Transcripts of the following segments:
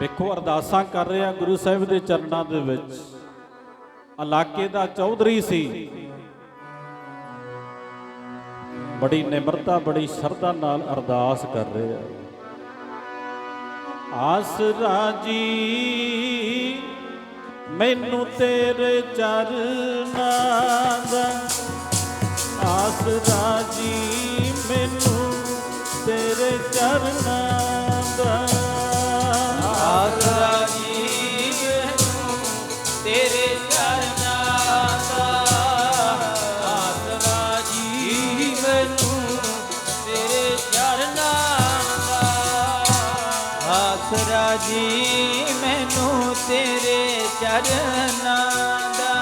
ਵੇਖੋ, ਅਰਦਾਸਾਂ ਕਰ ਰਿਹਾ ਗੁਰੂ ਸਾਹਿਬ ਦੇ ਚਰਨਾਂ ਦੇ ਵਿੱਚ। ਇਲਾਕੇ ਦਾ ਚੌਧਰੀ ਸੀ। ਬੜੀ ਨਿਮਰਤਾ, ਬੜੀ ਸ਼ਰਧਾ ਨਾਲ ਅਰਦਾਸ ਕਰ ਰਿਹਾ। ਆਸ ਰਾਜੀ, ਮੈਨੂੰ ਤੇਰੇ ਚਰਨਾਂ ਦਾ। ਆਸ ਰਾਜੀ, ਮੈਨੂੰ ਤੇਰੇ ਚਰਨਾਂ ਜੀ ਮੈਨੂੰ ਤੇਰੇ ਚਰਨਾਂ ਦਾ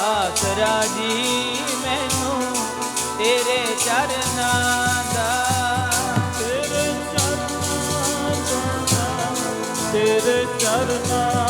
ਆਸਰਾ ਜੀ ਮੈਨੂੰ ਤੇਰੇ ਚਰਨਾਂ ਦਾ ਆਸਰਾ ਜੀ ਮੈਨੂੰ ਤੇਰੇ ਚਰਨਾਂ ਦਾ ਤੇਰੇ ਚਰਨਾਂ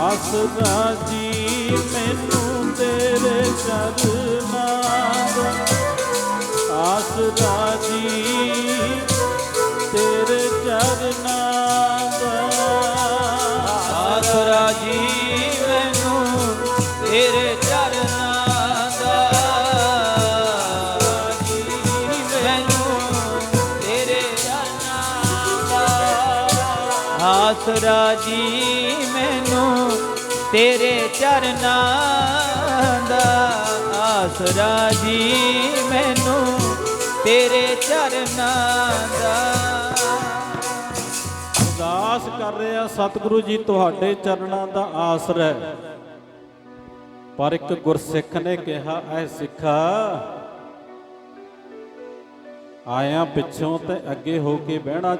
ਆਸ ਰਾਜੀ ਮੈਨੂੰ ਤੇਰੇ ਚਰਨਾ ਦਾ। ਆਸ ਰਾਜੀ ਤੇਰੇ ਚਰਨਾ ਦਾ। ਆਸ ਰਾਜੀ ਮੈਨੂੰ ਤੇਰੇ ਚਰਨਾ ਦਾ। ਰਾਜੀ ਮੈਨੂੰ ਆਸਰਾ ਜੀ ਮੈਨੂੰ ਤੇਰੇ ਚਰਨਾਂ ਦਾ ਆਸਰਾ ਜੀ ਮੈਨੂੰ ਤੇਰੇ ਚਰਨਾਂ ਦਾ। ਅਰਦਾਸ ਕਰ ਰਿਹਾ ਸਤਿਗੁਰੂ ਜੀ, ਤੁਹਾਡੇ ਚਰਨਾਂ ਦਾ ਆਸਰਾ ਹੈ। ਪਰ ਇੱਕ ਗੁਰਸਿੱਖ ਨੇ ਕਿਹਾ, ਐ ਸਿੱਖਾ, ਆਇਆ ਪਿੱਛੋਂ ਤੇ ਅੱਗੇ ਹੋ ਕੇ ਬਹਿਣਾ